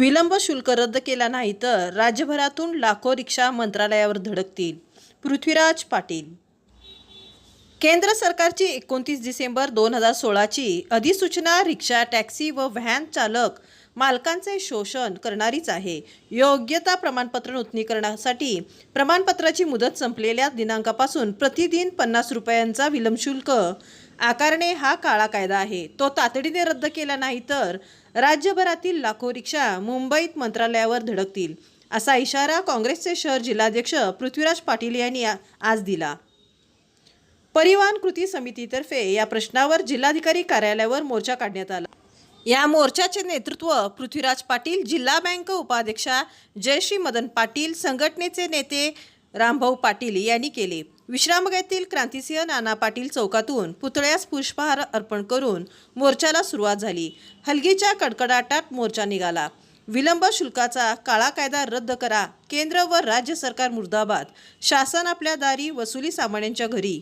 विलंब शुल्क रद्द केला नाही तर राज्यभरातून लाखो रिक्षा मंत्रालयावर धडकतील. पृथ्वीराज पाटील. केंद्र सरकारची एकोणतीस डिसेंबर दोन हजार सोळाची अधिसूचना रिक्षा टॅक्सी व व्हॅन चालक मालकांचे शोषण करणारीच आहे. योग्यता प्रमाणपत्र नूतनीकरणासाठी प्रमाणपत्राची मुदत संपलेल्या दिनांकापासून प्रतिदिन पन्नास रुपयांचा विलंब शुल्क. आकारणे हा काळा कायदा आहे. तो तातडीने रद्द केला नाही तर राज्यभरातील लाखो रिक्षा मुंबईत मंत्रालयावर धडकतील असा इशारा काँग्रेसचे शहर जिल्हाध्यक्ष पृथ्वीराज पाटील यांनी आज दिला. परिवहन कृती समितीतर्फे या प्रश्नावर जिल्हाधिकारी कार्यालयावर मोर्चा काढण्यात आला. या मोर्चाचे नेतृत्व पृथ्वीराज पाटील जिल्हा बँक उपाध्यक्षा जयश्री मदन पाटील संघटनेचे नेते रामभाऊ पाटील यांनी केले. विश्रामगेतील क्रांतिसिंह नाना पाटील चौकातून पुतळ्यास पुष्पहार अर्पण करून मोर्चाला सुरुवात झाली. हलगीच्या कडकडाटात मोर्चा निघाला. विलंब शुल्काचा काळा कायदा रद्द करा केंद्र व राज्य सरकार मुर्दाबाद शासन आपल्या दारी वसुली सामान्यांच्या घरी.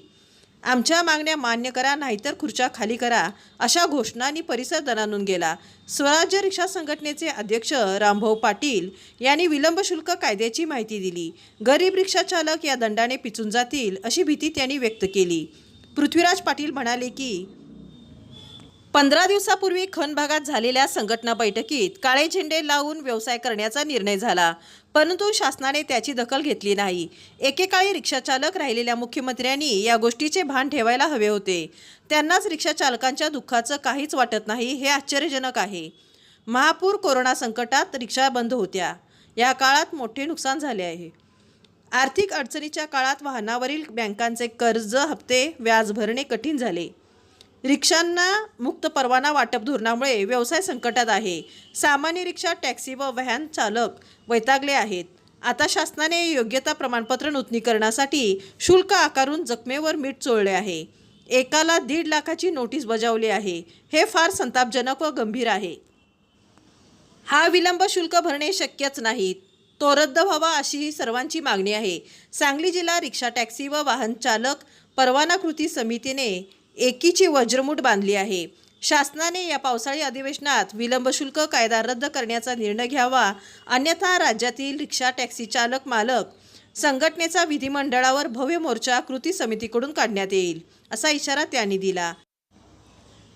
आमच्या मागण्या मान्य करा नाहीतर खुर्च्या खाली करा अशा घोषणांनी परिसर दणानून गेला. स्वराज्य रिक्षा संघटनेचे अध्यक्ष रामभाऊ पाटील यांनी विलंब शुल्क कायद्याची माहिती दिली. गरीब रिक्षा चालक या दंडाने पिचून जातील अशी भीती त्यांनी व्यक्त केली. पृथ्वीराज पाटील म्हणाले की पंधरा दिवसापूर्वी खन भागात झालेल्या संघटना बैठकीत काळे झेंडे लावून व्यवसाय करण्याचा निर्णय झाला. परंतु शासनाने त्याची दखल घेतली नाही. एकेकाळी रिक्षाचालक राहिलेल्या मुख्यमंत्र्यांनी या गोष्टीचे भान ठेवायला हवे होते. त्यांनाच रिक्षाचालकांच्या दुःखाचं काहीच वाटत नाही हे आश्चर्यजनक आहे. महापूर कोरोना संकटात रिक्षा बंद होत्या. या काळात मोठे नुकसान झाले आहे. आर्थिक अडचणीच्या काळात वाहनावरील बँकांचे कर्ज हप्ते व्याज भरणे कठीण झाले. रिक्षांना मुक्त परवाना वाटप धोरणामुळे व्यवसाय संकटात आहे. सामान्य रिक्षा टॅक्सी व व्हॅन चालक वैतागले आहेत. आता शासनाने योग्यता प्रमाणपत्र नूतनीकरणासाठी शुल्क आकारून जखमेवर मीठ चोळले आहे. एकाला दीड लाखाची नोटीस बजावली आहे. हे फार संतापजनक व गंभीर आहे. हा विलंब शुल्क भरणे शक्यच नाही. तो रद्द व्हावा अशी ही सर्वांची मागणी आहे. सांगली जिल्हा रिक्षा टॅक्सी व वाहन चालक परवाना कृती समितीने एकीची वज्रमूठ बांधली आहे. शासनाने या पावसाळी अधिवेशनात विलंब शुल्क कायदा रद्द करण्याचा निर्णय घ्यावा अन्यथा राज्यातील रिक्षा टॅक्सी चालक मालक संघटनेचा विधिमंडळावर भव्य मोर्चा कृती समितीकडून काढण्यात येईल असा इशारा त्यांनी दिला.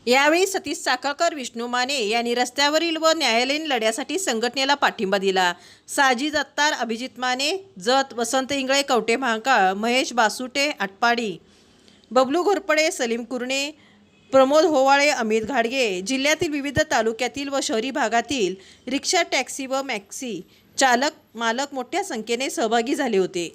यावेळी सतीश चाकळकर विष्णू माने यांनी रस्त्यावरील व न्यायालयीन लढ्यासाठी संघटनेला पाठिंबा दिला. साजिद अत्तार अभिजित माने जत वसंत इंगळे कवटे महाकाळ महेश बासुटे आटपाडी बबलू घोरपडे सलीम कुरणे प्रमोद होवाळे अमित घाडगे जिल्ह्यातील विविध तालुक्यातील व शहरी भागातील रिक्षा टॅक्सी व मॅक्सी चालक मालक मोठ्या संख्येने सहभागी झाले होते.